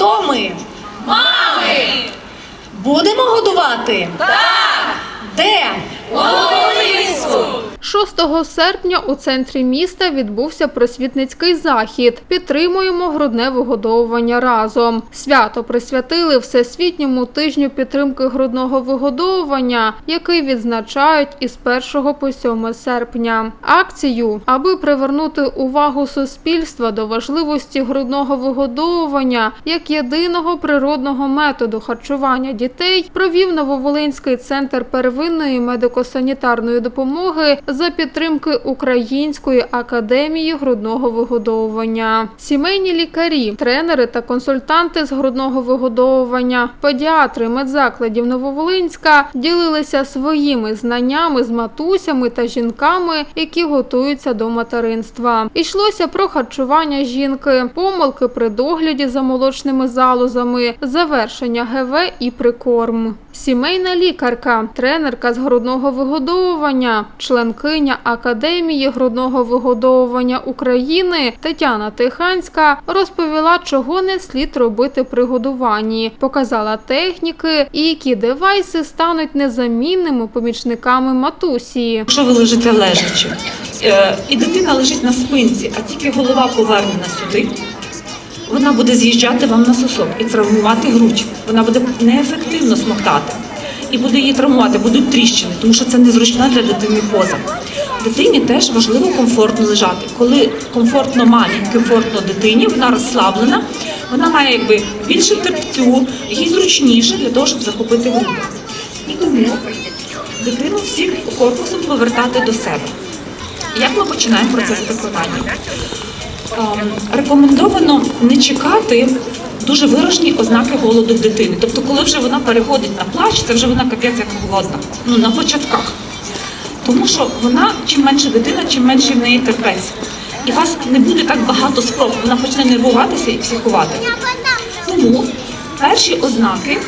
Хто ми? Мами! Будемо годувати? Так! Де? Волинську! 6 серпня у центрі міста відбувся просвітницький захід. Підтримуємо грудне вигодовування разом. Свято присвятили всесвітньому тижню підтримки грудного вигодовування, який відзначають із 1 по 7 серпня. Акцію, аби привернути увагу суспільства до важливості грудного вигодовування як єдиного природного методу харчування дітей, провів Нововолинський центр первинної медико-санітарної допомоги за підтримки Української академії грудного вигодовування. Сімейні лікарі, тренери та консультанти з грудного вигодовування, педіатри медзакладів Нововолинська ділилися своїми знаннями з матусями та жінками, які готуються до материнства. Йшлося про харчування жінки, помилки при догляді за молочними залозами, завершення ГВ і прикорм. Сімейна лікарка, тренерка з грудного вигодовування, членкиня Академії грудного вигодовування України Тетяна Тиханська розповіла, чого не слід робити при годуванні, показала техніки і які девайси стануть незамінними помічниками матусі. Якщо ви лежите лежачи, е, і дитина лежить на спинці, а тільки голова повернена сюди, вона буде з'їжджати вам на сосок і травмувати грудь. Вона буде неефективно смоктати і буде її травмувати, будуть тріщини, тому що це незручна для дитини поза. Дитині теж важливо комфортно лежати. Коли комфортно мамі, комфортно дитині, вона розслаблена, вона має якби більше терпцю, їй зручніше для того, щоб захопити груди. І тому дитину всіх корпусом повертати до себе. Як ми починаємо процес виконання? Ем, Рекомендовано не чекати дуже виражені ознаки голоду в дитини. Тобто, коли вже вона переходить на плач, це вже вона капець як голодна. Ну на початках. Тому що вона, чим менше дитина, чим менше в неї терпець. І у вас не буде так багато спроб, вона почне нервуватися і психувати. Тому перші ознаки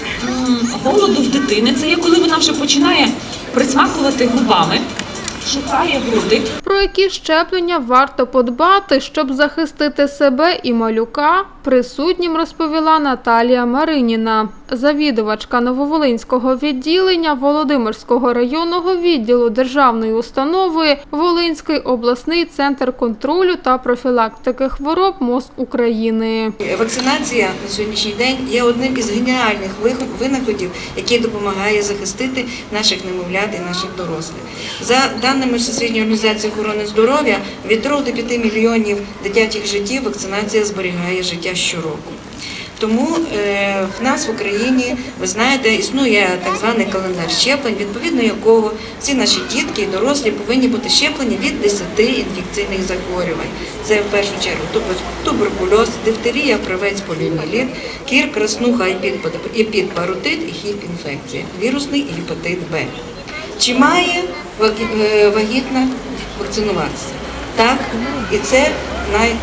голоду в дитини це є коли вона вже починає присмакувати губами, шукає груди, Про які щеплення варто подбати, щоб захистити себе і малюка, присутнім розповіла Наталія Мариніна, завідувачка Нововолинського відділення Володимирського районного відділу державної установи Волинський обласний центр контролю та профілактики хвороб МОЗ України. Вакцинація на сьогоднішній день є одним із геніальних винаходів, який допомагає захистити наших немовлят і наших дорослих. За даними Всесвітньої організації охорони здоров'я, від 3 до 5 мільйонів дитячих життів вакцинація зберігає життя щороку. Тому е, в нас в Україні, ви знаєте, існує так званий календар щеплень, відповідно якого всі наші дітки і дорослі повинні бути щеплені від 10 інфекційних захворювань. Це в першу чергу тубер- туберкульоз, дифтерія, правець, поліоміеліт, кір, краснуха, епід- епідпаротит і хіп-інфекція, вірусний гепатит Б. Чи має е, вагітна вакцинуватися? Так, і це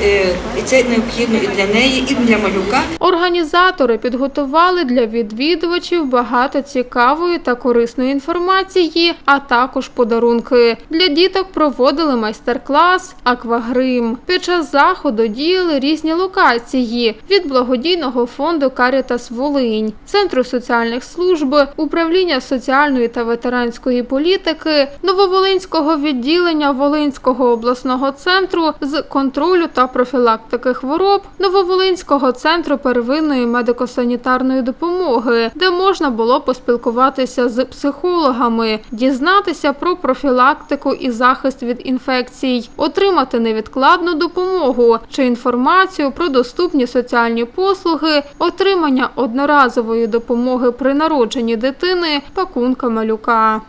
е, і це необхідно і для неї, і для малюка, Організатори підготували для відвідувачів багато цікавої та корисної інформації, а також подарунки. Для діток проводили майстер-клас, аквагрим. Під час заходу діяли різні локації від благодійного фонду Карітас Волинь, Центру соціальних служб, управління соціальної та ветеранської політики, Нововолинського відділення Волинського обласного центру з контролю та профілактики хвороб, Нововолинського центру первинної медико-санітарної допомоги, де можна було поспілкуватися з психологами, дізнатися про профілактику і захист від інфекцій, отримати невідкладну допомогу чи інформацію про доступні соціальні послуги, отримання одноразової допомоги при народженні дитини, пакунка малюка.